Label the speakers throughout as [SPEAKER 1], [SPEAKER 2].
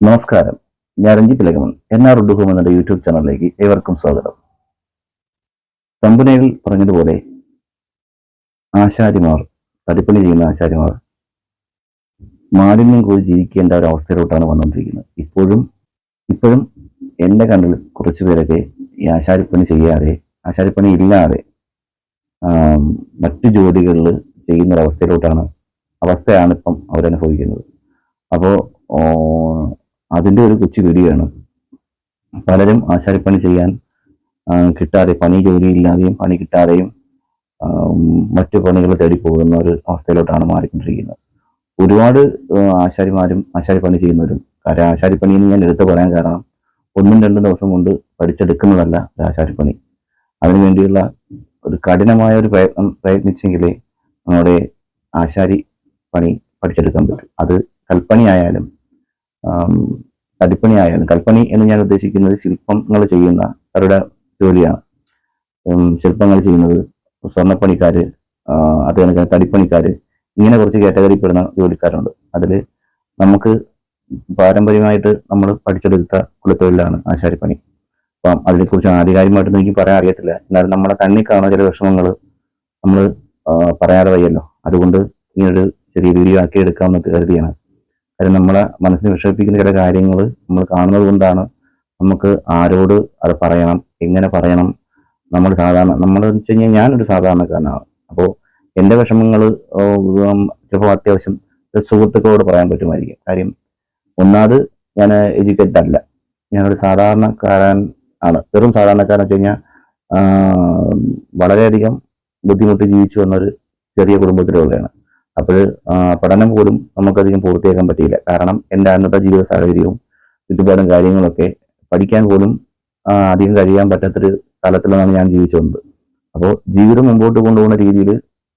[SPEAKER 1] നമസ്കാരം. ഞാൻ രഞ്ജി ലഗമൻ എൻ ആർ ഉഡുഹോം എന്ന യൂട്യൂബ് ചാനലിലേക്ക് ഏവർക്കും സ്വാഗതം. തമ്പുനയിൽ പറഞ്ഞതുപോലെ ആശാരിമാർ തടിപ്പണി ചെയ്യുന്ന ആശാരിമാർ മാലിന്യം കൂടി ജീവിക്കേണ്ട ഒരു അവസ്ഥയിലോട്ടാണ് വന്നുകൊണ്ടിരിക്കുന്നത്. ഇപ്പോഴും ഇപ്പോഴും എന്റെ കണ്ണിൽ കുറച്ച് പേരൊക്കെ ഈ ആശാരിപ്പണി ചെയ്യാതെ ആശാരിപ്പണി ഇല്ലാതെ മറ്റു ജോലികളിൽ ചെയ്യുന്ന ഒരു അവസ്ഥയാണ് ഇപ്പം അവരനുഭവിക്കുന്നത്. അപ്പോൾ അതിന്റെ ഒരു കൊച്ചു വീഡിയോയാണ്. പലരും ആശാരിപ്പണി ചെയ്യാൻ കിട്ടാതെ പണി ജോലി ഇല്ലാതെയും പണി കിട്ടാതെയും മറ്റു പണികൾ തേടി പോകുന്ന ഒരു അവസ്ഥയിലോട്ടാണ് മാറിക്കൊണ്ടിരിക്കുന്നത്. ഒരുപാട് ആശാരിമാരും ആശാരിപ്പണി ചെയ്യുന്നവരും കാര്യം ആശാരിപ്പണി എന്ന് ഞാൻ എടുത്തു പറയാൻ കാരണം ഒന്നും രണ്ടും ദിവസം കൊണ്ട് പഠിച്ചെടുക്കുന്നതല്ല ഒരു ആശാരിപ്പണി. അതിനുവേണ്ടിയുള്ള ഒരു കഠിനമായ ഒരു പ്രയത്നം പ്രയത്നിച്ചെങ്കിലേ നമ്മുടെ ആശാരി പണി പഠിച്ചെടുക്കാൻ പറ്റും. അത് കൽപ്പണി ആയാലും ആം, തടിപ്പണി കൽപ്പണി എന്ന് ഞാൻ ഉദ്ദേശിക്കുന്നത് ശില്പങ്ങൾ ചെയ്യുന്ന അവരുടെ ജോലിയാണ്. ശില്പങ്ങൾ ചെയ്യുന്നത് സ്വർണപ്പണിക്കാര് ആ, അത് കണക്ക് തടിപ്പണിക്കാര് ഇങ്ങനെ കുറച്ച് കാറ്റഗറിപ്പെടുന്ന ജോലിക്കാരുണ്ട്. അതിൽ നമുക്ക് പാരമ്പര്യമായിട്ട് നമ്മൾ പഠിച്ചെടുത്ത കുലത്തൊഴിലാണ് ആശാരിപ്പണി. അപ്പം അതിനെക്കുറിച്ച് ആധികാരികമായിട്ടൊന്നും എനിക്ക് പറയാൻ അറിയത്തില്ല. എന്നാലും നമ്മുടെ കണ്ണിൽ കാണുന്ന ചില വിഷമങ്ങൾ നമ്മൾ പറയാതെ വയ്യല്ലോ. അതുകൊണ്ട് ഇങ്ങനൊരു ചെറിയ വീഡിയോ ആക്കി എടുക്കാമെന്ന് കരുതിയാണ്. കാര്യം നമ്മളെ മനസ്സിനെ വിഷമിപ്പിക്കുന്ന ചില കാര്യങ്ങൾ നമ്മൾ കാണുന്നത് കൊണ്ടാണ് നമുക്ക് ആരോട് അത് പറയണം എങ്ങനെ പറയണം. നമ്മൾ സാധാരണ നമ്മൾ വെച്ച് കഴിഞ്ഞാൽ ഞാനൊരു സാധാരണക്കാരനാണ്. അപ്പോൾ എന്റെ വിഷമങ്ങൾ ചിലപ്പോൾ അത്യാവശ്യം സുഹൃത്തുക്കളോട് പറയാൻ പറ്റുമായിരിക്കും. കാര്യം ഒന്നാമത് ഞാൻ എഡ്യൂക്കേറ്റഡ് അല്ല. ഞാനൊരു സാധാരണക്കാരൻ ആണ്. വെറും സാധാരണക്കാരൻ വെച്ച് കഴിഞ്ഞാൽ വളരെയധികം ബുദ്ധിമുട്ട് ജീവിച്ചു വന്നൊരു ചെറിയ കുടുംബത്തിലുള്ളതാണ് അപ്പോൾ പഠനം പോലും നമുക്കധികം പൂർത്തിയാക്കാൻ പറ്റിയില്ല. കാരണം എന്റെ അന്നത്തെ ജീവിത സാഹചര്യവും ചുറ്റുപാടും കാര്യങ്ങളൊക്കെ പഠിക്കാൻ പോലും അധികം കഴിയാൻ പറ്റാത്തൊരു തലത്തിലാണ് ഞാൻ ജീവിച്ചു വന്നത് അപ്പോൾ ജീവിതം മുമ്പോട്ട് കൊണ്ടുപോകുന്ന രീതിയിൽ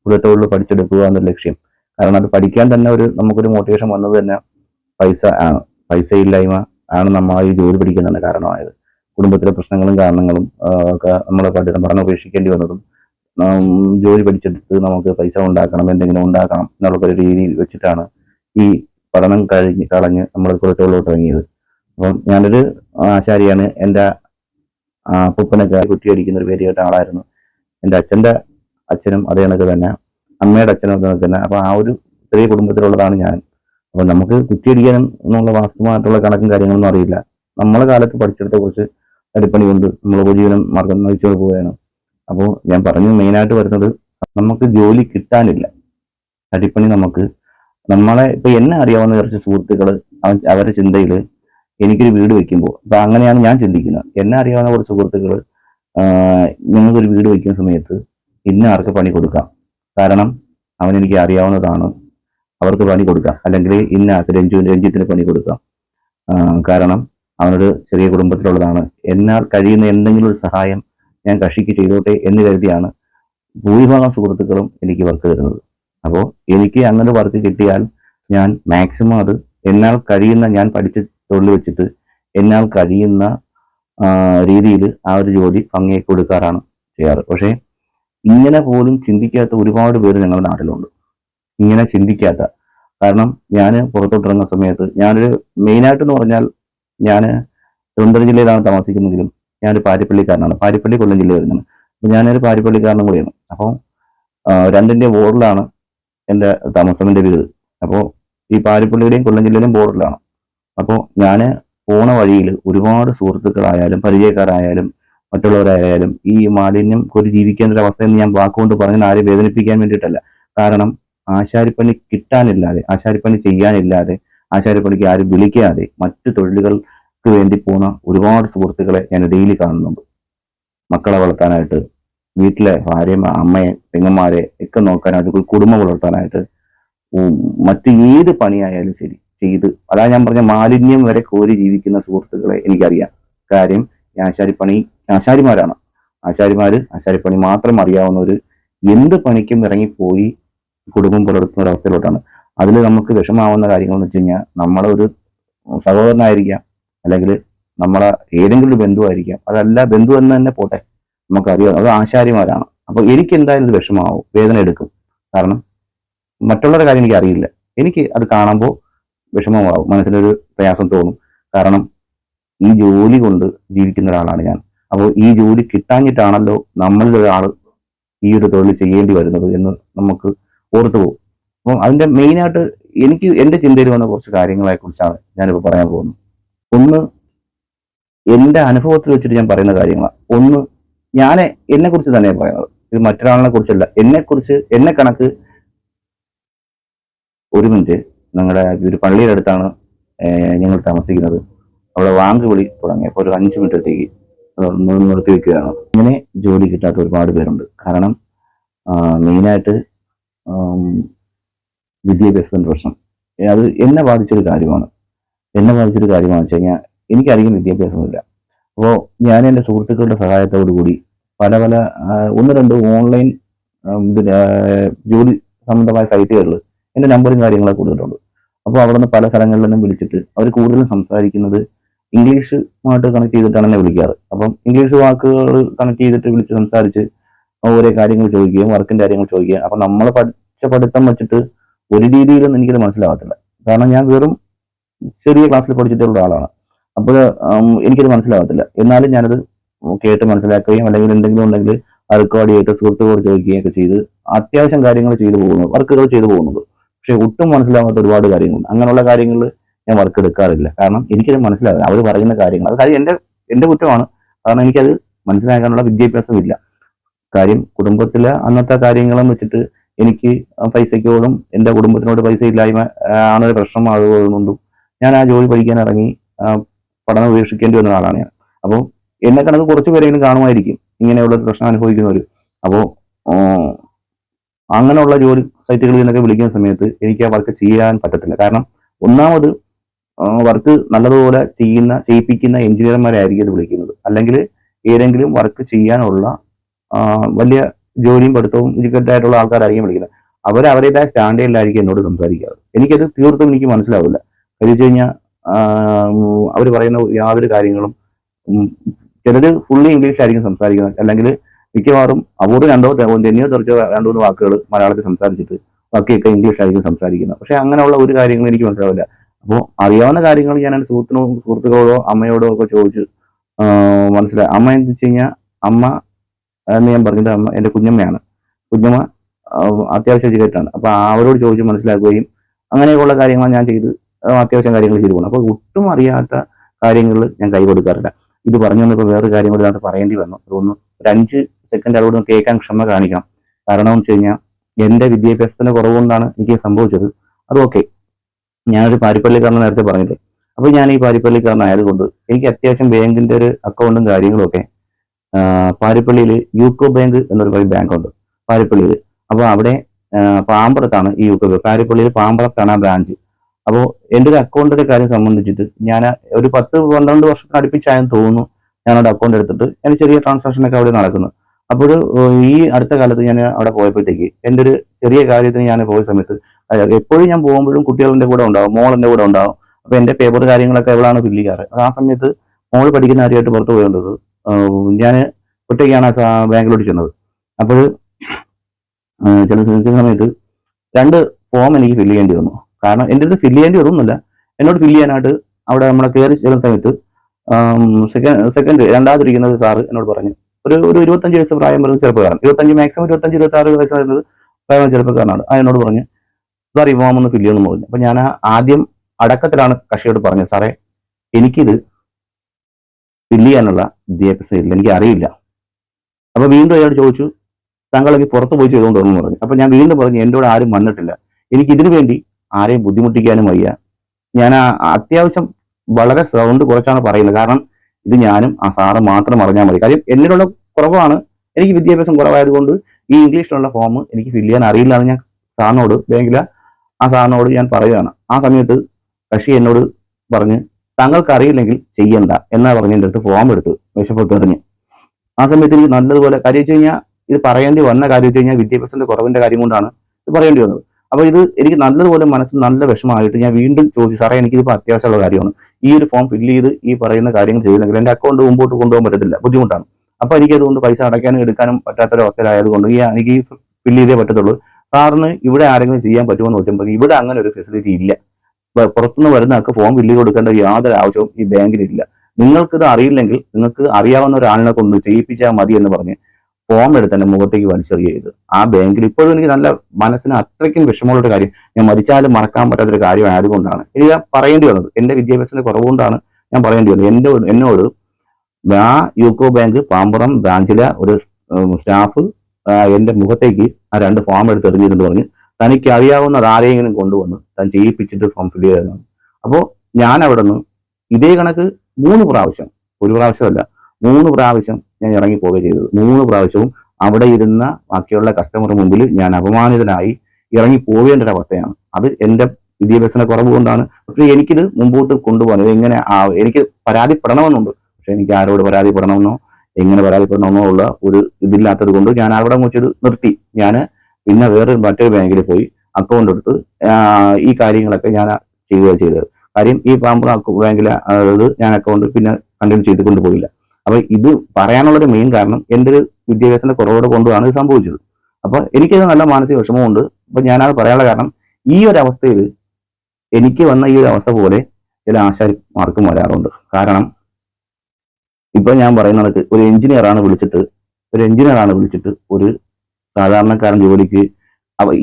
[SPEAKER 1] കുലത്തൊഴിൽ പഠിച്ചെടുക്കുക എന്നൊരു ലക്ഷ്യം. കാരണം അത് പഠിക്കാൻ തന്നെ ഒരു നമുക്കൊരു മോട്ടിവേഷൻ വന്നത് തന്നെ പൈസ ആണ് പൈസ ഇല്ലായ്മ ആണ് നമ്മൾ ഈ ജോലി പഠിക്കുന്നതിന് കാരണമായത്. കുടുംബത്തിലെ പ്രശ്നങ്ങളും കാരണങ്ങളും ഒക്കെ നമ്മളെ പഠനം പഠനം ഉപേക്ഷിക്കേണ്ടി വന്നതും ജോലി പഠിച്ചെടുത്ത് നമുക്ക് പൈസ ഉണ്ടാക്കണം എന്തെങ്കിലും ഉണ്ടാക്കണം എന്നുള്ള ഒരു രീതിയിൽ വെച്ചിട്ടാണ് ഈ പഠനം കഴിഞ്ഞ് കളഞ്ഞ് നമ്മൾ കുലത്തോളിലോട്ട് ഇറങ്ങിയത്. അപ്പം ഞാനൊരു ആശാരിയാണ്. എന്റെ അപ്പൂപ്പനൊക്കെ കുട്ടിയടിക്കുന്ന ഒരു പേര് കേട്ട ആളായിരുന്നു. എന്റെ അച്ഛന്റെ അച്ഛനും അതേ കണക്ക് തന്നെ അമ്മയുടെ അച്ഛനും അതേ കണക്ക് തന്നെ. അപ്പോൾ ആ ഒരു ചെറിയ കുടുംബത്തിലുള്ളതാണ് ഞാൻ. അപ്പം നമുക്ക് കുറ്റിയടിക്കാനും എന്നുള്ള വാസ്തവമായിട്ടുള്ള കണക്കും കാര്യങ്ങളൊന്നും അറിയില്ല. നമ്മളെ കാലത്ത് പഠിച്ചെടുത്ത കുറച്ച് അടിപ്പണി കൊണ്ട് നമ്മൾ ഉപജീവനം മാർഗം നയിച്ചു പോവുകയാണ്. അപ്പോൾ ഞാൻ പറഞ്ഞു മെയിനായിട്ട് വരുന്നത് നമുക്ക് ജോലി കിട്ടാനില്ല. അടിപ്പണി നമുക്ക് നമ്മളെ ഇപ്പൊ എന്നെ അറിയാവുന്ന കുറച്ച് സുഹൃത്തുക്കൾ അവരുടെ ചിന്തയിൽ എനിക്കൊരു വീട് വെക്കുമ്പോൾ അപ്പൊ അങ്ങനെയാണ് ഞാൻ ചിന്തിക്കുന്നത്. എന്നെ അറിയാവുന്ന കുറച്ച് സുഹൃത്തുക്കൾ ഞങ്ങൾക്കൊരു വീട് വെക്കുന്ന സമയത്ത് ഇന്ന ആർക്ക് പണി കൊടുക്കാം. കാരണം അവൻ എനിക്ക് അറിയാവുന്നതാണ്. അവർക്ക് പണി കൊടുക്കാം. അല്ലെങ്കിൽ ഇന്ന ആൾക്ക് രഞ്ജു രഞ്ജിത്തിന് പണി കൊടുക്കാം. കാരണം അവനൊരു ചെറിയ കുടുംബത്തിലുള്ളതാണ്. എന്നാൽ കഴിയുന്ന എന്തെങ്കിലും ഒരു സഹായം ഞാൻ കക്ഷിക്ക് ചെയ്തോട്ടെ എന്ന് കരുതിയാണ് ഭൂരിഭാഗം സുഹൃത്തുക്കളും എനിക്ക് വർക്ക് തരുന്നത്. അപ്പോൾ എനിക്ക് അങ്ങനെ വർക്ക് കിട്ടിയാൽ ഞാൻ മാക്സിമം അത് എന്നാൽ കഴിയുന്ന ഞാൻ പഠിച്ച തൊഴിൽ വെച്ചിട്ട് എന്നാൽ കഴിയുന്ന രീതിയിൽ ആ ഒരു ജോലി ഭംഗിയെ കൊടുക്കാറാണ് ചെയ്യാറ്. പക്ഷേ ഇങ്ങനെ പോലും ചിന്തിക്കാത്ത ഒരുപാട് പേര് ഞങ്ങളുടെ നാട്ടിലുണ്ട്. ഇങ്ങനെ ചിന്തിക്കാത്ത. കാരണം ഞാൻ പുറത്തോട്ടിറങ്ങുന്ന സമയത്ത് ഞാനൊരു മെയിനായിട്ടെന്ന് പറഞ്ഞാൽ ഞാൻ തിരുവനന്തപുരം ജില്ലയിലാണ് താമസിക്കുന്നെങ്കിലും ഞാനൊരു പാരിപ്പള്ളിക്കാരനാണ്. പാരിപ്പള്ളി കൊല്ലം ജില്ല വരുന്നത് അപ്പോൾ ഞാനൊരു പാരിപ്പള്ളിക്കാരനും കൂടിയാണ്. അപ്പോൾ രണ്ടിന്റെ ബോർഡിലാണ് എന്റെ താമസം എന്റെ വീട്. അപ്പോൾ ഈ പാരിപ്പള്ളിയുടെയും കൊല്ലം ജില്ലയിലെയും ബോർഡിലാണ്. അപ്പോൾ ഞാൻ പോണ വഴിയിൽ ഒരുപാട് സുഹൃത്തുക്കളായാലും പരിചയക്കാരായാലും മറ്റുള്ളവരായാലും ഈ മാലിന്യം ഒരു ജീവിക്കേണ്ട ഒരു അവസ്ഥയെന്ന് ഞാൻ വാക്കുകൊണ്ട് പറഞ്ഞാൽ ആരെയും വേദനിപ്പിക്കാൻ വേണ്ടിയിട്ടല്ല. കാരണം ആശാരിപ്പണി കിട്ടാനില്ലാതെ ആശാരിപ്പണി ചെയ്യാനില്ലാതെ ആശാരിപ്പണിക്ക് ആരും വിളിക്കാതെ മറ്റു തൊഴിലുകൾക്ക് വേണ്ടി പോകുന്ന ഒരുപാട് സുഹൃത്തുക്കളെ ഞാൻ ഡെയിലി കാണുന്നുണ്ട്. മക്കളെ വളർത്താനായിട്ട് വീട്ടിലെ ഭാര്യ അമ്മയെ പെങ്ങന്മാരെ ഒക്കെ നോക്കാനായിട്ട് ഒരു കുടുംബം വളർത്താനായിട്ട് മറ്റ് ഏത് പണിയായാലും ശരി ചെയ്ത് അതാ ഞാൻ പറഞ്ഞ മാലിന്യം വരെ കോരി ജീവിക്കുന്ന സുഹൃത്തുക്കളെ എനിക്കറിയാം. കാര്യം ആശാരിപ്പണി ആശാരിമാരാണ്. ആശാരിമാര് ആശാരിപ്പണി മാത്രം അറിയാവുന്നവര് എന്ത് പണിക്കും ഇറങ്ങിപ്പോയി കുടുംബം പുലർത്തുന്ന ഒരവസ്ഥയിലോട്ടാണ് അതിൽ നമുക്ക് വിഷമാവുന്ന കാര്യങ്ങൾ എന്ന് വെച്ച് കഴിഞ്ഞാൽ നമ്മളൊരു സഹോദരനായിരിക്കാം അല്ലെങ്കിൽ നമ്മളെ ഏതെങ്കിലും ഒരു ബന്ധുവായിരിക്കാം. അതല്ല ബന്ധു എന്ന് തന്നെ പോട്ടെ. നമുക്കറിയാം. അത് ആശാരിമാരാണ്. അപ്പൊ എനിക്ക് എന്തായാലും ഇത് വിഷമാവും വേദന എടുക്കും. കാരണം മറ്റുള്ളവരുടെ കാര്യം എനിക്ക് അറിയില്ല. എനിക്ക് അത് കാണുമ്പോൾ വിഷമമാവും. മനസ്സിനൊരു പ്രയാസം തോന്നും. കാരണം ഈ ജോലി കൊണ്ട് ജീവിക്കുന്ന ഒരാളാണ് ഞാൻ. അപ്പോൾ ഈ ജോലി കിട്ടാഞ്ഞിട്ടാണല്ലോ നമ്മളിൽ ഒരാൾ ഈ ഒരു തൊഴിൽ ചെയ്യേണ്ടി വരുന്നത് എന്ന് നമുക്ക് ഓർത്തു പോകും. അപ്പം അതിന്റെ മെയിനായിട്ട് എനിക്ക് എന്റെ ചിന്തയിൽ വന്ന കുറച്ച് കാര്യങ്ങളെക്കുറിച്ചാണ് ഞാനിപ്പോൾ പറയാൻ പോകുന്നത്. ഒന്ന് എന്റെ അനുഭവത്തിൽ വെച്ചിട്ട് ഞാൻ പറയുന്ന കാര്യങ്ങളാണ്. ഒന്ന് ഞാൻ എന്നെ കുറിച്ച് തന്നെയാണ് പറയുന്നത്. ഇത് മറ്റൊരാളിനെ കുറിച്ചല്ല. എന്നെ കുറിച്ച് എന്നെ കണക്ക് ഒരു മിനിറ്റ്. ഞങ്ങളുടെ ഒരു പള്ളിയുടെ അടുത്താണ് ഞങ്ങൾ താമസിക്കുന്നത്. അവിടെ വാങ്ക് വിളി തുടങ്ങിയപ്പോൾ ഒരു അഞ്ച് മിനിറ്റത്തേക്ക് നിർത്തി വെക്കുകയാണ്. ഇങ്ങനെ ജോലി കിട്ടാത്ത ഒരുപാട് പേരുണ്ട്. കാരണം മെയിനായിട്ട് വിദ്യാഭ്യാസത്തിന്റെ പ്രശ്നം. അത് എന്നെ ബാധിച്ചൊരു കാര്യമാണ്. എന്നെ ബാധിച്ചൊരു കാര്യമാണെന്ന് വെച്ച് കഴിഞ്ഞാൽ എനിക്കധികം വിദ്യാഭ്യാസമില്ല. അപ്പോൾ ഞാൻ എന്റെ സുഹൃത്തുക്കളുടെ സഹായത്തോടു കൂടി പല പല ഒന്ന് രണ്ട് ഓൺലൈൻ ജോലി സംബന്ധമായ സൈറ്റുകളിൽ എന്റെ നമ്പറും കാര്യങ്ങളൊക്കെ കൊടുത്തിട്ടുണ്ട്. അപ്പോൾ അവിടെ നിന്ന് പല സ്ഥലങ്ങളിൽ നിന്നും വിളിച്ചിട്ട് അവർ കൂടുതലും സംസാരിക്കുന്നത് ഇംഗ്ലീഷുമായിട്ട് കണക്ട് ചെയ്തിട്ടാണ് എന്നെ വിളിക്കാറ്. അപ്പം ഇംഗ്ലീഷ് വാക്കുകൾ കണക്ട് ചെയ്തിട്ട് വിളിച്ച് സംസാരിച്ച് ഓരോ കാര്യങ്ങൾ ചോദിക്കുകയും വർക്കിന്റെ കാര്യങ്ങൾ ചോദിക്കുകയും അപ്പം നമ്മൾ പഠിച്ച പഠിത്തം വെച്ചിട്ട് ഒരു രീതിയിലും എനിക്കത് മനസ്സിലാവത്തില്ല കാരണം ഞാൻ വെറും ചെറിയ ക്ലാസ്സിൽ പഠിച്ചിട്ടുള്ള ആളാണ്. അപ്പോൾ എനിക്കത് മനസ്സിലാവത്തില്ല. എന്നാലും ഞാനത് കേട്ട് മനസ്സിലാക്കുകയും അല്ലെങ്കിൽ എന്തെങ്കിലും ഉണ്ടെങ്കിൽ റെക്കോർഡ് ചെയ്തിട്ട് ചോദിക്കുകയും ഒക്കെ ചെയ്ത് അത്യാവശ്യം കാര്യങ്ങൾ ചെയ്തു പോകുന്നു വർക്കുകൾ ചെയ്തു പോകുന്നത് പക്ഷെ ഒട്ടും മനസ്സിലാവാത്ത ഒരുപാട് കാര്യങ്ങളുണ്ട്. അങ്ങനെയുള്ള കാര്യങ്ങളിൽ ഞാൻ വർക്ക് എടുക്കാറില്ല. കാരണം എനിക്കത് മനസ്സിലാവില്ല. അവർ പറയുന്ന കാര്യങ്ങൾ. അത് കാര്യം എന്റെ എന്റെ കുറ്റമാണ്. കാരണം എനിക്കത് മനസ്സിലാക്കാനുള്ള വിദ്യാഭ്യാസം ഇല്ല. കാര്യം കുടുംബത്തിലെ അന്നത്തെ കാര്യങ്ങളും വെച്ചിട്ട് എനിക്ക് പൈസയ്ക്കോടും എന്റെ കുടുംബത്തിനോട് പൈസ ഇല്ലായ്മ ആണൊരു പ്രശ്നം അതുകൊണ്ടും ഞാൻ ആ ജോലി പഠിക്കാൻ ഇറങ്ങി പഠനം ഉപേക്ഷിക്കേണ്ടി വന്ന ആളാണ് ഞാൻ. അപ്പോൾ എന്നെ കണക്ക് കുറച്ച് പേരെങ്കിലും കാണുമായിരിക്കും. ഇങ്ങനെയുള്ള പ്രശ്നം അനുഭവിക്കുന്നവർ അപ്പോൾ അങ്ങനെയുള്ള ജോലി സൈറ്റുകളിൽ നിന്നൊക്കെ വിളിക്കുന്ന സമയത്ത് എനിക്ക് ആ വർക്ക് ചെയ്യാൻ പറ്റത്തില്ല. കാരണം ഒന്നാമത് വർക്ക് നല്ലതുപോലെ ചെയ്യുന്ന ചെയ്യിപ്പിക്കുന്ന എഞ്ചിനീയർമാരായിരിക്കും ഇത് വിളിക്കുന്നത്. അല്ലെങ്കിൽ ഏതെങ്കിലും വർക്ക് ചെയ്യാനുള്ള വലിയ ജോലിയും പഠിത്തവും എഡ്യൂക്കേറ്റഡ് ആയിട്ടുള്ള ആൾക്കാരായിരിക്കും വിളിക്കുന്നത്. അവർ അവരുടേതായ സ്റ്റാൻഡേർഡിലായിരിക്കും എന്നോട് സംസാരിക്കാറ്. എനിക്കത് തീർത്തും എനിക്ക് മനസ്സിലാവില്ല. വെച്ച് കഴിഞ്ഞാൽ അവർ പറയുന്ന യാതൊരു കാര്യങ്ങളും ചിലർ ഫുള്ളി ഇംഗ്ലീഷിലായിരിക്കും സംസാരിക്കുന്നത്. അല്ലെങ്കിൽ മിക്കവാറും അപൂർവം രണ്ടോ തെന്നിയോ തെറിച്ചോ രണ്ടോ മൂന്ന് വാക്കുകൾ മലയാളത്തിൽ സംസാരിച്ചിട്ട് ബാക്കിയൊക്കെ ഇംഗ്ലീഷായിരിക്കും സംസാരിക്കുന്നത്. പക്ഷെ അങ്ങനെയുള്ള ഒരു കാര്യങ്ങളും എനിക്ക് മനസ്സിലാവില്ല. അപ്പോൾ അറിയാവുന്ന കാര്യങ്ങൾ ഞാൻ എന്റെ സുഹൃത്തിനോ സുഹൃത്തുക്കളോടോ അമ്മയോടോ ഒക്കെ ചോദിച്ച് മനസ്സിലായി അമ്മ എന്ന് വെച്ച് കഴിഞ്ഞാൽ അമ്മ എന്ന് ഞാൻ പറഞ്ഞത് അമ്മ എന്റെ കുഞ്ഞമ്മയാണ്. കുഞ്ഞമ്മ അത്യാവശ്യ എഡ്യൂക്കേറ്റഡ് അപ്പൊ അവരോട് ചോദിച്ച് മനസ്സിലാക്കുകയും അങ്ങനെയൊക്കെയുള്ള കാര്യങ്ങൾ ഞാൻ ചെയ്ത് അത്യാവശ്യം കാര്യങ്ങൾ ചെയ്തു പോകണം അപ്പോൾ ഒട്ടും അറിയാത്ത കാര്യങ്ങളിൽ ഞാൻ കൈ കൊടുക്കാറില്ല ഇത് പറഞ്ഞു വന്നപ്പോൾ വേറൊരു കാര്യം കൂടി നമുക്ക് പറയേണ്ടി വന്നു. അതൊന്ന് ഒരു അഞ്ച് സെക്കൻഡ് അവിടെ നിന്ന് കേൾക്കാൻ ക്ഷമ കാണിക്കണം. കാരണം എന്ന് വെച്ച് കഴിഞ്ഞാൽ എന്റെ വിദ്യാഭ്യാസത്തിന്റെ കുറവുകൊണ്ടാണ് എനിക്ക് സംഭവിച്ചത്. അത് ഓക്കെ ഞാനൊരു പാരിപ്പള്ളിക്കാരനെ നേരത്തെ പറഞ്ഞില്ലേ? അപ്പോൾ ഞാൻ ഈ പാരിപ്പള്ളിക്കാരനായതുകൊണ്ട് എനിക്ക് അത്യാവശ്യം ബാങ്കിന്റെ ഒരു അക്കൗണ്ടും കാര്യങ്ങളും ഒക്കെ പാരിപ്പള്ളിയിൽ യൂക്കോ ബാങ്ക് എന്നൊരു ബാങ്ക് ഉണ്ട് പാരിപ്പള്ളിയിൽ. അപ്പോൾ അവിടെ പാമ്പറത്താണ് ഈ യൂക്കോ ബാങ്ക്. പാരിപ്പള്ളിയിൽ പാമ്പറത്താണ് ആ ബ്രാഞ്ച്. അപ്പോൾ എന്റെ ഒരു അക്കൗണ്ടിന്റെ കാര്യം സംബന്ധിച്ചിട്ട് ഞാൻ ഒരു പത്ത് പന്ത്രണ്ട് വർഷത്തിന് അടുപ്പിച്ചായെന്ന് തോന്നുന്നു ഞാനവിടെ അക്കൗണ്ട് എടുത്തിട്ട് എന്റെ ചെറിയ ട്രാൻസാക്ഷൻ ഒക്കെ അവിടെ നടക്കുന്നു. അപ്പോൾ ഈ അടുത്ത കാലത്ത് ഞാൻ അവിടെ പോയപ്പോഴത്തേക്ക് എന്റെ ഒരു ചെറിയ കാര്യത്തിന് ഞാൻ പോയ സമയത്ത് എപ്പോഴും ഞാൻ പോകുമ്പോഴും കുട്ടികളുടെ കൂടെ ഉണ്ടാവും മോൾ എന്റെ കൂടെ ഉണ്ടാവും. അപ്പോൾ എന്റെ പേപ്പർ കാര്യങ്ങളൊക്കെ എവിടെയാണ് ഫില്ല് ചെയ്യാറ്. ആ സമയത്ത് മോൾ പഠിക്കുന്ന കാര്യമായിട്ട് പുറത്ത് പോയത് ഞാൻ ഒറ്റയ്ക്കാണ് ബാംഗ്ലൂരിൽ ചെന്നത്. അപ്പോൾ ചില സമയത്ത് രണ്ട് ഫോം എനിക്ക് ഫില്ല് ചെയ്യേണ്ടി വന്നു. കാരണം എന്റെ അടുത്ത് ഫില്ല് ചെയ്യേണ്ടി വരുന്നില്ല എന്നോട് ഫില്ല് ചെയ്യാനായിട്ട് അവിടെ നമ്മളെ കയറി ചെല്ലുന്ന സമയത്ത് സെക്കൻഡ് സെക്കൻഡ് രണ്ടാമതിരിക്കുന്ന സാറ് എന്നോട് പറഞ്ഞു. ഒരു ഒരു ഇരുപത്തഞ്ച് വയസ്സ് പ്രായം വരുന്ന ചെറുപ്പക്കാരൻ. ഇരുപത്തഞ്ച് മാക്സിമം ഇരുപത്തഞ്ച് ഇരുപത്തി ആറ് വയസ്സ് വരുന്നത് പ്രായം ചെറുപ്പക്കാരനാണ്. ആ എന്നോട് പറഞ്ഞു സാർ ഈ ഫോം ഒന്ന് ഫില്ല് ചെയ്യുമെന്ന് പറഞ്ഞു. അപ്പം ഞാൻ ആദ്യം അടക്കത്തിലാണ് കക്ഷിയോട് പറഞ്ഞത്. സാറേ എനിക്കിത് ഫില്ല് ചെയ്യാനുള്ള വിദ്യാഭ്യാസം ഇല്ല. എനിക്ക് അറിയില്ല അപ്പോൾ വീണ്ടും അയാൾ ചോദിച്ചു താങ്കളൊക്കെ പുറത്ത് പോയി ചെയ്തുകൊണ്ട് പറഞ്ഞു അപ്പം ഞാൻ വീണ്ടും പറഞ്ഞു എന്റെ ആരും വന്നിട്ടില്ല. എനിക്ക് ഇതിനു വേണ്ടി ആരെയും ബുദ്ധിമുട്ടിക്കാനും വയ്യ. ഞാൻ അത്യാവശ്യം വളരെ സൗണ്ട് കുറച്ചാണ് പറയുന്നത്. കാരണം ഇത് ഞാനും ആ സാറ് മാത്രം അറിഞ്ഞാൽ മതി. കാര്യം എന്നിലുള്ള കുറവാണ്. എനിക്ക് വിദ്യാഭ്യാസം കുറവായതുകൊണ്ട് ഈ ഇംഗ്ലീഷിലുള്ള ഫോം എനിക്ക് ഫില്ല് ചെയ്യാൻ അറിയില്ല എന്ന് ഞാൻ സാറിനോട് ബാങ്കില ആ സാറിനോട് ഞാൻ പറയുകയാണ്. ആ സമയത്ത് കക്ഷി എന്നോട് പറഞ്ഞ് താങ്കൾക്ക് അറിയില്ലെങ്കിൽ ചെയ്യണ്ട എന്നാ പറഞ്ഞ് എന്റെ അടുത്ത് ഫോം എടുത്ത് വിശപ്പൊക്കെ എറിഞ്ഞ് ആ സമയത്ത് എനിക്ക് നല്ലതുപോലെ കാര്യം വെച്ച് കഴിഞ്ഞാൽ ഇത് പറയേണ്ടി വന്ന കാര്യം വെച്ച് കഴിഞ്ഞാൽ വിദ്യാഭ്യാസത്തിന്റെ കുറവിന്റെ കാര്യം കൊണ്ടാണ് ഇത് പറയേണ്ടി വന്നത്. അപ്പൊ ഇത് എനിക്ക് നല്ലതുപോലെ മനസ്സിൽ നല്ല വിഷമമായിട്ട് ഞാൻ വീണ്ടും ചോദിച്ചു സാറേ എനിക്കിതിപ്പോൾ അത്യാവശ്യമുള്ള കാര്യമാണ്. ഈ ഒരു ഫോം ഫില്ല് ചെയ്ത് ഈ പറയുന്ന കാര്യങ്ങൾ ചെയ്യുന്നെങ്കിൽ എന്റെ അക്കൗണ്ട് മുമ്പോട്ട് കൊണ്ടുപോകാൻ പറ്റത്തില്ല ബുദ്ധിമുട്ടാണ്. അപ്പോൾ എനിക്ക് അതുകൊണ്ട് പൈസ അടയ്ക്കാനും എടുക്കാനും പറ്റാത്തൊരവസ്ഥയിലായതുകൊണ്ട് ഈ എനിക്ക് ഫില്ല് ചെയ്തേ പറ്റത്തുള്ളൂ. സാറിന് ഇവിടെ ആരെങ്കിലും ചെയ്യാൻ പറ്റുമോ എന്ന് ചോദിച്ചപ്പോൾ ഇവിടെ അങ്ങനെ ഒരു ഫെസിലിറ്റി ഇല്ല. പുറത്തുനിന്ന് വരുന്ന ആൾക്ക് ഫോം ഫില്ല് കൊടുക്കേണ്ട യാതൊരു ആവശ്യവും ഈ ബാങ്കിലില്ല. നിങ്ങൾക്കിത് അറിയില്ലെങ്കിൽ നിങ്ങൾക്ക് അറിയാവുന്ന ഒരാളിനെ കൊണ്ട് ചെയ്യിപ്പിച്ചാൽ മതി എന്ന് പറഞ്ഞ് ഫോം എടുത്ത് എന്റെ മുഖത്തേക്ക് വലിച്ചെറിയ ചെയ്തു. ആ ബാങ്കിൽ ഇപ്പോഴും എനിക്ക് നല്ല മനസ്സിന് അത്രയ്ക്കും വിഷമമുള്ള ഒരു കാര്യം ഞാൻ മരിച്ചാലും മറക്കാൻ പറ്റാത്തൊരു കാര്യമാണ് അതുകൊണ്ടാണ്. എനിക്ക് പറയേണ്ടി വന്നത് എന്റെ വിദ്യാഭ്യാസത്തിന്റെ കുറവുകൊണ്ടാണ് ഞാൻ പറയേണ്ടി വന്നത്. എന്റെ എന്നോട് ആ യൂക്കോ ബാങ്ക് പാമ്പുറം ബ്രാഞ്ചിലെ ഒരു സ്റ്റാഫ് എന്റെ മുഖത്തേക്ക് ആ രണ്ട് ഫോം എടുത്ത് എറിഞ്ഞിരുന്നു പറഞ്ഞ് തനിക്ക് അറിയാവുന്ന ആരെയെങ്കിലും കൊണ്ടുവന്ന് താൻ ചെയ്യിപ്പിച്ചിട്ട് ഫോം ഫില്ല് ചെയ്തതാണ്. അപ്പോൾ ഞാൻ അവിടെ നിന്ന് ഇതേ കണക്ക് മൂന്ന് പ്രാവശ്യം ഒരു പ്രാവശ്യമല്ല മൂന്ന് പ്രാവശ്യം ഞാൻ ഇറങ്ങി പോവുകയും ചെയ്തത്. മൂന്ന് പ്രാവശ്യവും അവിടെ ഇരുന്ന ബാക്കിയുള്ള കസ്റ്റമർ മുമ്പിൽ ഞാൻ അപമാനിതനായി ഇറങ്ങി പോവേണ്ട ഒരു അവസ്ഥയാണ്. അത് എന്റെ വിദ്യാഭ്യാസത്തിന്റെ കുറവ് കൊണ്ടാണ്. പക്ഷേ എനിക്കിത് മുമ്പോട്ട് കൊണ്ടുപോകാൻ എങ്ങനെ എനിക്ക് പരാതിപ്പെടണമെന്നുണ്ട്. പക്ഷെ എനിക്ക് ആരോട് പരാതിപ്പെടണമെന്നോ എങ്ങനെ പരാതിപ്പെടണമെന്നോ ഉള്ള ഒരു ഇതില്ലാത്തത് കൊണ്ട് ഞാൻ അവിടെ വെച്ചത് നിർത്തി. ഞാൻ പിന്നെ വേറെ മറ്റൊരു ബാങ്കിൽ പോയി അക്കൗണ്ട് എടുത്ത് ഈ കാര്യങ്ങളൊക്കെ ഞാൻ ചെയ്യുക ചെയ്തത്. കാര്യം ഈ പാമ്പ് ബാങ്കിലെ അതായത് ഞാൻ അക്കൗണ്ട് പിന്നെ കണ്ടിന്യൂ ചെയ്ത് കൊണ്ടുപോയില്ല അപ്പൊ ഇത് പറയാനുള്ളൊരു മെയിൻ കാരണം എന്റെ ഒരു വിദ്യാഭ്യാസത്തിന്റെ കുറവോട് കൊണ്ടുമാണ് ഇത് സംഭവിച്ചത്. അപ്പൊ എനിക്കത് നല്ല മാനസിക വിഷമമുണ്ട് അപ്പൊ ഞാനത് പറയാനുള്ള കാരണം ഈ ഒരു അവസ്ഥയിൽ എനിക്ക് വന്ന ഈ ഒരു അവസ്ഥ പോലെ ചില ആശാരിമാർക്കും വരാറുണ്ട്. കാരണം ഇപ്പൊ ഞാൻ പറയുന്നത് ഒരു എഞ്ചിനീയറാണ് വിളിച്ചിട്ട് ഒരു എഞ്ചിനീയറാണ് വിളിച്ചിട്ട് ഒരു സാധാരണക്കാരൻ ജോലിക്ക്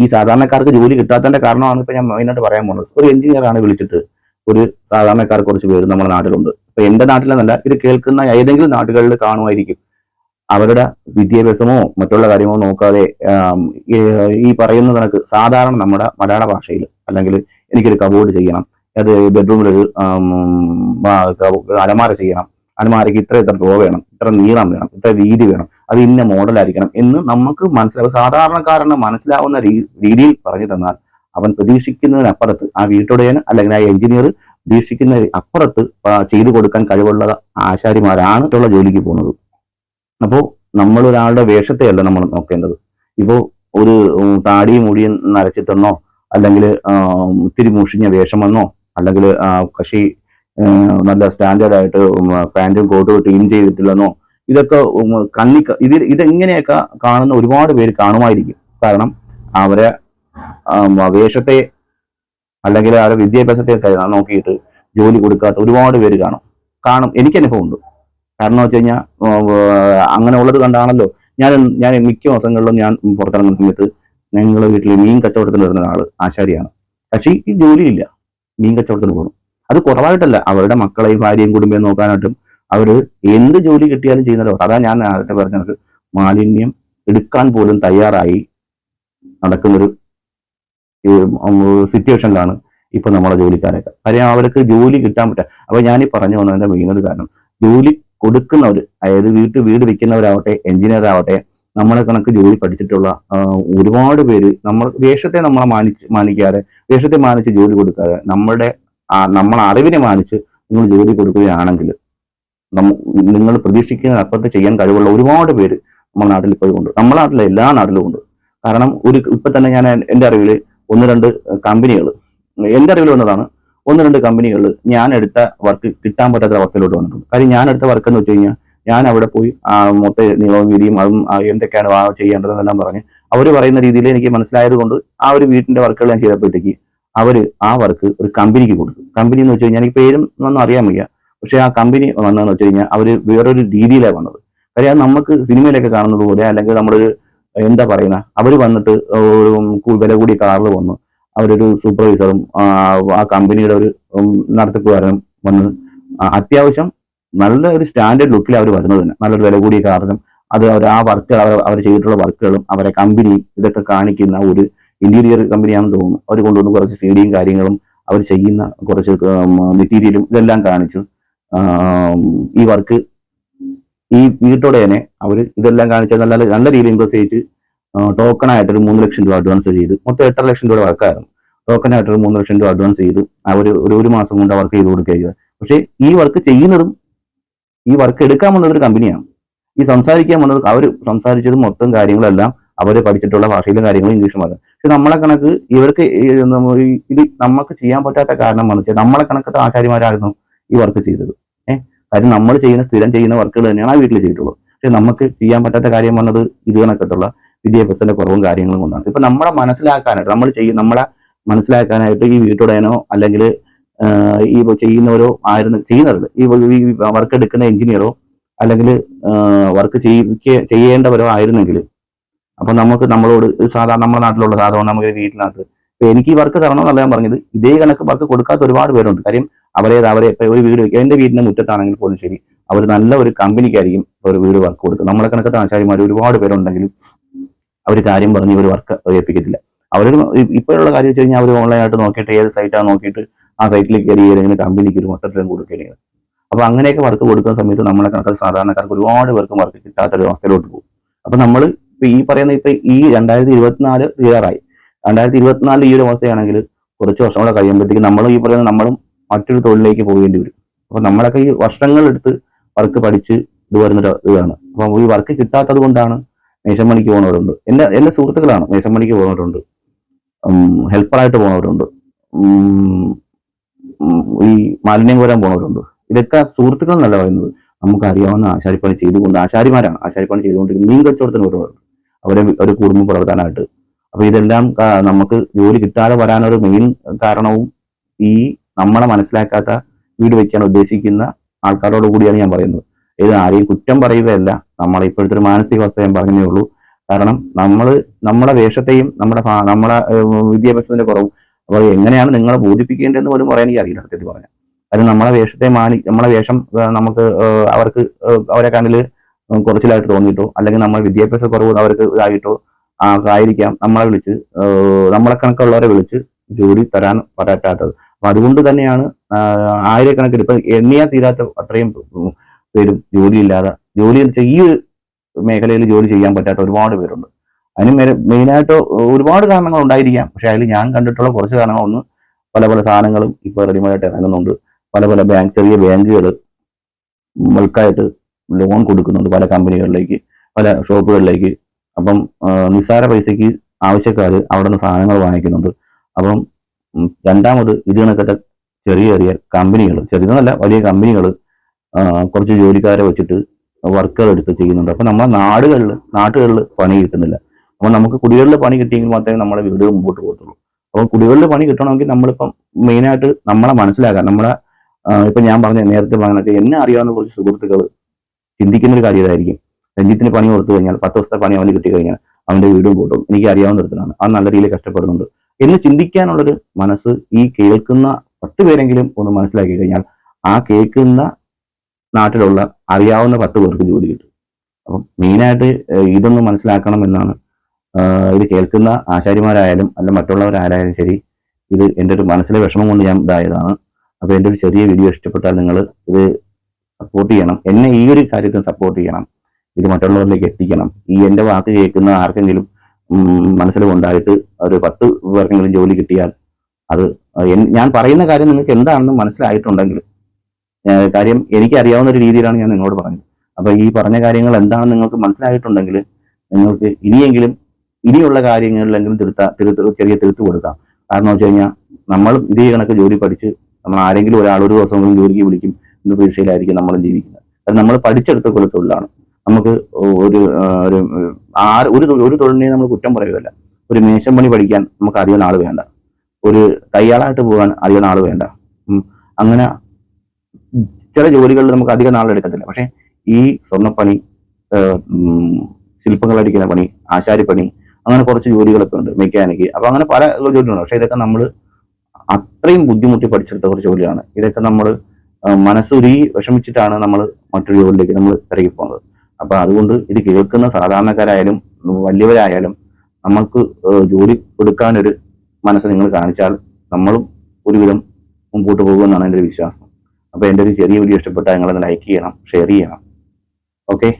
[SPEAKER 1] ഈ സാധാരണക്കാർക്ക് ജോലി കിട്ടാത്തതിന്റെ കാരണമാണ് ഇപ്പൊ ഞാൻ മെയിനായിട്ട് പറയാൻ പോകുന്നത്. ഒരു എഞ്ചിനീയറാണ് വിളിച്ചിട്ട് ഒരു സാധാരണക്കാർ കുറച്ച് പേര് നമ്മുടെ നാട്ടിലുണ്ട്. ഇപ്പൊ എന്റെ നാട്ടിലെന്നല്ല ഇത് കേൾക്കുന്ന ഏതെങ്കിലും നാട്ടുകളിൽ കാണുമായിരിക്കും. അവരുടെ വിദ്യാഭ്യാസമോ മറ്റുള്ള കാര്യമോ നോക്കാതെ ഈ- പറയുന്ന കണക്ക് സാധാരണ നമ്മുടെ മലയാള ഭാഷയിൽ അല്ലെങ്കിൽ എനിക്കൊരു കബോർഡ് ചെയ്യണം അത് ബെഡ്റൂമിലൊരു അലമാര ചെയ്യണം അലമാരയ്ക്ക് ഇത്ര ഇത്ര ഡ്രോ വേണം ഇത്ര നീളം വേണം ഇത്ര വീതി വേണം അത് ഇന്ന മോഡലായിരിക്കണം എന്ന് നമുക്ക് മനസ്സിലാവും. സാധാരണക്കാരന് മനസ്സിലാവുന്ന രീതിയിൽ പറഞ്ഞു തന്നാൽ അവൻ പ്രതീക്ഷിക്കുന്നതിനപ്പുറത്ത് ആ വീട്ടുടയന് അല്ലെങ്കിൽ ആ എഞ്ചിനീയർ പ്രതീക്ഷിക്കുന്ന അപ്പുറത്ത് ചെയ്തു കൊടുക്കാൻ കഴിവുള്ള ആശാരിമാരാണ് ഉള്ള ജോലിക്ക് പോകുന്നത്. അപ്പോൾ നമ്മൾ ഒരാളുടെ വേഷത്തെയല്ല നമ്മൾ നോക്കേണ്ടത്. ഇപ്പോൾ ഒരു താടിയും മുടിയും നരച്ചിട്ടെന്നോ അല്ലെങ്കിൽ ഇത്തിരി മുഷിഞ്ഞ വേഷമെന്നോ അല്ലെങ്കിൽ കക്ഷി നല്ല സ്റ്റാൻഡേർഡ് ആയിട്ട് പാന്റും കോട്ടും ക്ലീൻ ചെയ്തിട്ടില്ലെന്നോ ഇതൊക്കെ കണ്ണി ഇത് ഇതെങ്ങനെയൊക്കെ കാണുന്ന ഒരുപാട് പേര് കാണുമായിരിക്കും. കാരണം അവരെ വേഷത്തെ അല്ലെങ്കിൽ അവരുടെ വിദ്യാഭ്യാസത്തെ നോക്കിയിട്ട് ജോലി കൊടുക്കാത്ത ഒരുപാട് പേര് കാണും. കാണും. എനിക്ക് അനുഭവമുണ്ട്. കാരണം വെച്ച് കഴിഞ്ഞാൽ അങ്ങനെ ഉള്ളത് കണ്ടാണല്ലോ. ഞാൻ ഞാൻ മിക്ക മാസങ്ങളിലും ഞാൻ പുറത്തിറങ്ങുന്ന സമയത്ത് ഞങ്ങളുടെ വീട്ടിൽ മീൻ കച്ചവടത്തിന് വരുന്ന ആൾ ആശാരിയാണ്. പക്ഷേ ഈ ജോലിയില്ല. മീൻ കച്ചവടത്തിന് പോകുന്നു അത് കുറവായിട്ടല്ല. അവരുടെ മക്കളെയും ഭാര്യയും കുടുംബയും നോക്കാനായിട്ടും അവർ എന്ത് ജോലി കിട്ടിയാലും ചെയ്യുന്നല്ലോ. അതാ ഞാൻ നേരത്തെ പറഞ്ഞത് മാലിന്യം എടുക്കാൻ പോലും തയ്യാറായി നടക്കുന്നൊരു സിറ്റുവേഷനിലാണ് ഇപ്പൊ നമ്മളെ ജോലിക്കാരൊക്കെ. കാര്യം അവർക്ക് ജോലി കിട്ടാൻ പറ്റാ അപ്പൊ ഞാൻ ഈ പറഞ്ഞു വന്നതിന്റെ മെയിൻ കാരണം ജോലി കൊടുക്കുന്നവർ അതായത് വീട്ടിൽ വീട് വെക്കുന്നവരാവട്ടെ എഞ്ചിനീയർ ആവട്ടെ നമ്മളെ കണക്ക് ജോലി പഠിച്ചിട്ടുള്ള ഒരുപാട് പേര് നമ്മൾ വേഷത്തെ നമ്മളെ മാനിച്ച് മാനിക്കാതെ വേഷത്തെ മാനിച്ച് ജോലി കൊടുക്കാതെ നമ്മളുടെ നമ്മളെ അറിവിനെ മാനിച്ച് നിങ്ങൾ ജോലി കൊടുക്കുകയാണെങ്കിൽ നിങ്ങൾ പ്രതീക്ഷിക്കുന്ന അപ്പുറത്ത് ചെയ്യാൻ കഴിവുള്ള ഒരുപാട് പേര് നമ്മുടെ നാട്ടിൽ ഇപ്പോഴും ഉണ്ട്. നമ്മുടെ നാട്ടിലെ എല്ലാ നാട്ടിലും ഉണ്ട്. കാരണം ഒരു ഇപ്പൊ തന്നെ ഞാൻ എന്റെ അറിവിൽ ഒന്ന് രണ്ട് കമ്പനികൾ. എന്റെ അറിവിൽ വന്നതാണ് ഒന്ന് രണ്ട് കമ്പനികൾ ഞാൻ എടുത്ത വർക്ക് കിട്ടാൻ പറ്റാത്ത അവസ്ഥയിലോട്ട് വന്നിട്ടുണ്ട്. കാര്യം ഞാൻ എടുത്ത വർക്ക് എന്ന് വെച്ച് കഴിഞ്ഞാൽ ഞാൻ അവിടെ പോയി മൊത്ത നീളവും വീതിയും അതും എന്തൊക്കെയാണ് ആ ചെയ്യേണ്ടതെന്നെല്ലാം പറഞ്ഞ് അവർ പറയുന്ന രീതിയിൽ എനിക്ക് മനസ്സിലായത് കൊണ്ട് ആ ഒരു വീട്ടിന്റെ വർക്കുകൾ ഞാൻ ചെയ്തപ്പോഴത്തേക്ക് അവർ ആ വർക്ക് ഒരു കമ്പനിക്ക് കൊടുത്തു. കമ്പനി എന്ന് വെച്ച് കഴിഞ്ഞാൽ എനിക്ക് പേരും ഒന്നും അറിയാൻ വയ്യ. പക്ഷെ ആ കമ്പനി വന്നതെന്ന് വെച്ച് കഴിഞ്ഞാൽ അവർ വേറൊരു രീതിയിലാണ് വന്നത്. കാര്യം നമുക്ക് സിനിമയിലൊക്കെ കാണുന്നത് പോലെ അല്ലെങ്കിൽ നമ്മളൊരു എന്താ പറയുന്ന? അവർ വന്നിട്ട് വില കൂടിയ കാറിൽ വന്നു. അവരൊരു സൂപ്പർവൈസറും ആ കമ്പനിയുടെ ഒരു നടത്തിപ്പുകാരനും വന്ന് അത്യാവശ്യം നല്ല ഒരു സ്റ്റാൻഡേർഡ് ലുക്കിൽ അവർ വരുന്നത് തന്നെ. നല്ലൊരു വില കൂടിയ കാറിനും അത് അവർ ആ വർക്ക് അവർ അവർ ചെയ്തിട്ടുള്ള വർക്കുകളും അവരെ കമ്പനി ഇതൊക്കെ കാണിക്കുന്ന ഒരു ഇന്റീരിയർ കമ്പനിയാണെന്ന് തോന്നുന്നു. അവർ കൊണ്ടുവന്ന് കുറച്ച് സീഡിയും കാര്യങ്ങളും അവർ ചെയ്യുന്ന കുറച്ച് മെറ്റീരിയലും ഇതെല്ലാം കാണിച്ചു. ഈ വർക്ക് ഈ വീട്ടോടെ തന്നെ അവർ ഇതെല്ലാം കാണിച്ച നല്ല നല്ല രീതിയിൽ പ്രത്യേകിച്ച് ടോക്കണായിട്ട് ഒരു മൂന്ന് ലക്ഷം രൂപ അഡ്വാൻസ് ചെയ്ത് മൊത്തം എട്ടര ലക്ഷം രൂപ വർക്കായിരുന്നു. ടോക്കൺ ആയിട്ട് ഒരു മൂന്ന് ലക്ഷം രൂപ അഡ്വാൻസ് ചെയ്ത് അവർ ഒരു ഒരു മാസം കൊണ്ട് വർക്ക് ചെയ്ത് കൊടുക്കുക ചെയ്തത് പക്ഷേ ഈ വർക്ക് ചെയ്യുന്നതും ഈ വർക്ക് എടുക്കാൻ വന്നത് ഒരു കമ്പനിയാണ് ഈ സംസാരിക്കാൻ വന്നത് അവർ സംസാരിച്ചത് മൊത്തം കാര്യങ്ങളെല്ലാം അവർ പഠിച്ചിട്ടുള്ള ഭാഷയിലും കാര്യങ്ങളും ഇംഗ്ലീഷും മാത്രം പക്ഷെ നമ്മളെ കണക്ക് ഇവർക്ക് ഇത് നമുക്ക് ചെയ്യാൻ പറ്റാത്ത കാരണം വെച്ചാൽ നമ്മളെ കണക്കത്തെ ആചാര്യമാരായിരുന്നു ഈ വർക്ക് ചെയ്തത്. കാര്യം നമ്മൾ ചെയ്യുന്ന സ്ഥിരം ചെയ്യുന്ന വർക്കുകൾ തന്നെയാണ് ആ വീട്ടിൽ ചെയ്തിട്ടുള്ളത്. പക്ഷെ നമുക്ക് ചെയ്യാൻ പറ്റാത്ത കാര്യം വന്നത് ഇത് കണക്കത്തുള്ള വിദ്യാഭ്യാസത്തിന്റെ കുറവും കാര്യങ്ങളും കൊണ്ടാണ്. ഇപ്പൊ നമ്മളെ മനസ്സിലാക്കാനായിട്ട് നമ്മൾ ചെയ്യും നമ്മളെ മനസ്സിലാക്കാനായിട്ട് ഈ വീട്ടുടയനോ അല്ലെങ്കിൽ ഈ ചെയ്യുന്നവരോ ആയിരുന്നു ചെയ്യുന്നത് ഈ വർക്ക് എടുക്കുന്ന എഞ്ചിനീയറോ അല്ലെങ്കിൽ വർക്ക് ചെയ്യേണ്ടവരോ ആയിരുന്നെങ്കിൽ അപ്പൊ നമുക്ക് നമ്മളോട് സാധാരണ നമ്മുടെ നാട്ടിലുള്ള സാധാരണ നമുക്ക് വീട്ടിനകത്ത് എനിക്ക് ഈ വർക്ക് തരണം എന്നല്ല ഞാൻ പറഞ്ഞത്. ഇതേ കണക്ക് വർക്ക് കൊടുക്കാത്ത ഒരുപാട് പേരുണ്ട്. കാര്യം അവരെ അവരെ ഒരു വീട് എന്റെ വീടിന്റെ മുറ്റത്താണെങ്കിൽ പോലും ശരി അവർ നല്ല ഒരു കമ്പനിക്കായിരിക്കും ഒരു വീട് വർക്ക് കൊടുക്കുക. നമ്മളെ കണക്കത്തെ ആശാരിമാർ ഒരുപാട് പേരുണ്ടെങ്കിലും അവർ കാര്യം പറഞ്ഞ് ഇവർ വർക്ക് ഏൽപ്പിക്കത്തില്ല. അവരൊരു ഇപ്പോഴുള്ള കാര്യം വെച്ച് കഴിഞ്ഞാൽ അവർ ഓൺലൈനായിട്ട് നോക്കിയിട്ട് ഏത് സൈറ്റാണ് നോക്കിയിട്ട് ആ സൈറ്റിൽ കയറി ഏതെങ്കിലും കമ്പനിക്ക് ഒരു മൊത്തത്തിലും കൊടുക്കുകയാണ് അപ്പൊ അങ്ങനെയൊക്കെ വർക്ക് കൊടുക്കുന്ന സമയത്ത് നമ്മളെ കണക്കാൽ സാധാരണക്കാർക്ക് ഒരുപാട് പേർക്ക് വർക്ക് കിട്ടാത്തൊരു അവസ്ഥയിലോട്ട് പോകും. അപ്പൊ നമ്മൾ ഈ പറയുന്ന ഇപ്പൊ ഈ രണ്ടായിരത്തി ഇരുപത്തിനാല് തീരാറായി രണ്ടായിരത്തി ഇരുപത്തിനാല് ഈ ഒരു അവസ്ഥയാണെങ്കിൽ കുറച്ച് വർഷം കൂടെ കഴിയുമ്പോഴത്തേക്ക് നമ്മളും ഈ പറയുന്ന നമ്മളും മറ്റൊരു തൊഴിലിലേക്ക് പോകേണ്ടി വരും. അപ്പൊ നമ്മളൊക്കെ ഈ വർഷങ്ങളെടുത്ത് വർക്ക് പഠിച്ച് ഇത് വരുന്നൊരു ഇതാണ്. അപ്പൊ ഈ വർക്ക് കിട്ടാത്തത് കൊണ്ടാണ് മേശമ്മണിക്ക് പോകുന്നവരുണ്ട് എന്റെ എന്റെ സുഹൃത്തുക്കളാണ് മേശമ്മണിക്ക് പോകുന്നവരുണ്ട് ഹെൽപ്പറായിട്ട് പോകുന്നവരുണ്ട് ഈ മാലിന്യം കോരാൻ പോകുന്നവരുണ്ട് ഇതൊക്കെ സുഹൃത്തുക്കൾ എന്നല്ല പറയുന്നത്. നമുക്ക് അറിയാവുന്ന ആശാരിപ്പണി ചെയ്തുകൊണ്ട് ആശാരിമാരാണ് ആശാരിപ്പണി ചെയ്തുകൊണ്ടിരിക്കുന്നത്. മീൻ കച്ചവടത്തിന് വരുന്നത് അവരെ ഒരു കുടുംബം പ്രവർത്തനമായിട്ട് അപ്പൊ ഇതെല്ലാം നമുക്ക് ജോലി കിട്ടാതെ വരാനൊരു മെയിൻ കാരണവും ഈ നമ്മളെ മനസ്സിലാക്കാത്ത വീട് വെക്കാൻ ഉദ്ദേശിക്കുന്ന ആൾക്കാരോട് കൂടിയാണ് ഞാൻ പറയുന്നത്. ഇത് ആരെയും കുറ്റം പറയുകയല്ല. നമ്മളെ ഇപ്പോഴത്തെ ഒരു മാനസികാവസ്ഥ ഞാൻ പറഞ്ഞേ ഉള്ളൂ. കാരണം നമ്മൾ നമ്മുടെ വേഷത്തെയും നമ്മുടെ നമ്മളെ വിദ്യാഭ്യാസത്തിന്റെ കുറവും അപ്പോൾ എങ്ങനെയാണ് നിങ്ങളെ ബോധിപ്പിക്കേണ്ടതെന്ന് പോലും പറയാൻ എനിക്ക് അറിയില്ല സത്യത്തിൽ പറഞ്ഞാൽ. അത് നമ്മളെ വേഷത്തെ മാനി നമ്മളെ വേഷം നമുക്ക് അവർക്ക് അവരെ കണ്ണിൽ കുറച്ചിലായിട്ട് തോന്നിയിട്ടോ അല്ലെങ്കിൽ നമ്മൾ വിദ്യാഭ്യാസ കുറവ് അവർക്ക് ഇതായിട്ടോ ആയിരിക്കാം നമ്മളെ വിളിച്ച് നമ്മളെ കണക്കുള്ളവരെ വിളിച്ച് ജോലി തരാൻ പറ്റാത്തത്. അപ്പൊ അതുകൊണ്ട് തന്നെയാണ് ആയിരക്കണക്കിന് ഇപ്പൊ എണ്ണിയാ തീരാത്ത അത്രയും പേരും ജോലിയില്ലാതെ ജോലി ഈ മേഖലയിൽ ജോലി ചെയ്യാൻ പറ്റാത്ത ഒരുപാട് പേരുണ്ട്. അതിന് മെയിനായിട്ട് ഒരുപാട് കാരണങ്ങൾ ഉണ്ടായിരിക്കാം പക്ഷെ അതിൽ ഞാൻ കണ്ടിട്ടുള്ള കുറച്ച് കാരണങ്ങൾ ഒന്ന് പല പല സാധനങ്ങളും ഇപ്പോൾ റെഡിമെയ്ഡായിട്ട് ഇറങ്ങുന്നുണ്ട്. പല പല ബാങ്ക് ചെറിയ ബാങ്കുകൾ ബൾക്കായിട്ട് ലോൺ കൊടുക്കുന്നുണ്ട് പല കമ്പനികളിലേക്ക് പല ഷോപ്പുകളിലേക്ക്. അപ്പം നിസ്സാര പൈസയ്ക്ക് ആവശ്യക്കാർ അവിടെ നിന്ന് സാധനങ്ങൾ വാങ്ങിക്കുന്നുണ്ട്. അപ്പം രണ്ടാമത് ഇത് കണക്കത്തെ ചെറിയ ചെറിയ കമ്പനികൾ ചെറിയതല്ല വലിയ കമ്പനികൾ കുറച്ച് ജോലിക്കാരെ വെച്ചിട്ട് വർക്കുകൾ എടുത്ത് ചെയ്യുന്നുണ്ട്. അപ്പം നമ്മുടെ നാടുകളിൽ നാട്ടുകളിൽ പണി കിട്ടുന്നില്ല. അപ്പം നമുക്ക് കുടികളിൽ പണി കിട്ടിയെങ്കിൽ മാത്രമേ നമ്മുടെ വീട് മുമ്പോട്ട് പോകത്തുള്ളൂ. അപ്പം കുടികളിൽ പണി കിട്ടണമെങ്കിൽ നമ്മളിപ്പം മെയിനായിട്ട് നമ്മളെ മനസ്സിലാക്കാൻ നമ്മളെ ഇപ്പം ഞാൻ പറഞ്ഞ നേരത്തെ പറഞ്ഞൊക്കെ എന്നെ അറിയാവുന്ന കുറച്ച് സുഹൃത്തുക്കൾ ചിന്തിക്കുന്ന ഒരു കാര്യം ഇതായിരിക്കും. രഞ്ജിത്തിന് പണി കൊടുത്തു കഴിഞ്ഞാൽ പത്ത് ദിവസത്തെ പണി അവന് കിട്ടി കഴിഞ്ഞാൽ അവന്റെ വീടും കൂട്ടും എനിക്ക് അറിയാവുന്ന തരത്തിലാണ് ആ നല്ല രീതിയിൽ കഷ്ടപ്പെടുന്നുണ്ട്. എന്ന് ചിന്തിക്കാനുള്ളൊരു മനസ്സ് ഈ കേൾക്കുന്ന പത്ത് പേരെങ്കിലും ഒന്ന് മനസ്സിലാക്കി കഴിഞ്ഞാൽ ആ കേൾക്കുന്ന നാട്ടിലുള്ള അറിയാവുന്ന പത്ത് പേർക്ക് ജോലി കിട്ടും. അപ്പം മെയിനായിട്ട് ഇതൊന്ന് മനസ്സിലാക്കണം എന്നാണ് ഇത് കേൾക്കുന്ന ആശാരിമാരായാലും അല്ല മറ്റുള്ളവരായാലും ശരി ഇത് എന്റെ ഒരു മനസ്സിലെ വിഷമം കൊണ്ട് ഞാൻ ഇതായതാണ്. അപ്പോൾ എന്റെ ഒരു ചെറിയ വീഡിയോ ഇഷ്ടപ്പെട്ടാൽ നിങ്ങൾ ഇത് സപ്പോർട്ട് ചെയ്യണം. എന്നെ ഈ ഒരു കാര്യത്തിൽ സപ്പോർട്ട് ചെയ്യണം. ഇത് മറ്റുള്ളവരിലേക്ക് എത്തിക്കണം. ഈ എന്റെ വാക്ക് കേൾക്കുന്ന ആർക്കെങ്കിലും മനസ്സിൽ കൊണ്ടായിട്ട് ഒരു പത്ത് പേർക്കെങ്കിലും ജോലി കിട്ടിയാൽ അത് ഞാൻ പറയുന്ന കാര്യം നിങ്ങൾക്ക് എന്താണെന്ന് മനസ്സിലായിട്ടുണ്ടെങ്കിൽ കാര്യം എനിക്കറിയാവുന്ന ഒരു രീതിയിലാണ് ഞാൻ നിങ്ങളോട് പറഞ്ഞത്. അപ്പോൾ ഈ പറഞ്ഞ കാര്യങ്ങൾ എന്താണെന്ന് നിങ്ങൾക്ക് മനസ്സിലായിട്ടുണ്ടെങ്കിൽ നിങ്ങൾക്ക് ഇനിയെങ്കിലും ഇനിയുള്ള കാര്യങ്ങളിലെങ്കിലും തിരുത്താ തിരുത്ത് ചെറിയ തിരുത്തു കൊടുക്കാം. കാരണം വെച്ച് കഴിഞ്ഞാൽ നമ്മൾ ഇതേ കണക്ക് ജോലി പഠിച്ച് നമ്മൾ ആരെങ്കിലും ഒരാൾ ഒരു ദിവസം ജോലിക്ക് വിളിക്കും എന്ന പ്രതീക്ഷയിലായിരിക്കും നമ്മൾ ജീവിക്കുന്നത്. അത് നമ്മൾ പഠിച്ചെടുത്ത കുലത്തൊഴിലാണ് നമുക്ക് ഒരു ഒരു ആറ് ഒരു ഒരു തൊഴിലിനെ നമ്മൾ കുറ്റം പറയുകയല്ല. ഒരു മേശം പണി പഠിക്കാൻ നമുക്ക് അധികം നാൾ വേണ്ട. ഒരു തയ്യാറായിട്ട് പോകാൻ അധികം നാൾ വേണ്ട. അങ്ങനെ ചില ജോലികളിൽ നമുക്ക് അധികം നാളെടുക്കത്തില്ല പക്ഷേ ഈ സ്വർണപ്പണി ശില്പങ്ങൾ അടിക്കുന്ന പണി ആശാരിപ്പണി അങ്ങനെ കുറച്ച് ജോലികളൊക്കെ ഉണ്ട് മെക്കാനിക്ക് അപ്പൊ അങ്ങനെ പല ജോലികളുണ്ട്. പക്ഷേ ഇതൊക്കെ നമ്മൾ അത്രയും ബുദ്ധിമുട്ടി പഠിച്ചെടുത്ത കുറച്ച് ജോലിയാണ്. ഇതൊക്കെ നമ്മൾ മനസ്സുരി വിഷമിച്ചിട്ടാണ് നമ്മൾ മറ്റൊരു ജോലിയിലേക്ക് നമ്മൾ ഇറങ്ങി പോകുന്നത് അപ്പൊ അതുകൊണ്ട് ഇത് കേൾക്കുന്ന സാധാരണക്കാരായാലും വലിയവരായാലും നമ്മൾക്ക് ജോലി കൊടുക്കാനൊരു മനസ്സ് നിങ്ങൾ കാണിച്ചാൽ നമ്മളും ഒരുവിധം മുമ്പോട്ട് പോകുമെന്നാണ് എന്റെ ഒരു വിശ്വാസം. അപ്പോൾ എന്റെ ഒരു ചെറിയ വീഡിയോ ഇഷ്ടപ്പെട്ടാൽ നിങ്ങളത് ലൈക്ക് ചെയ്യണം ഷെയർ ചെയ്യണം. ഓക്കെ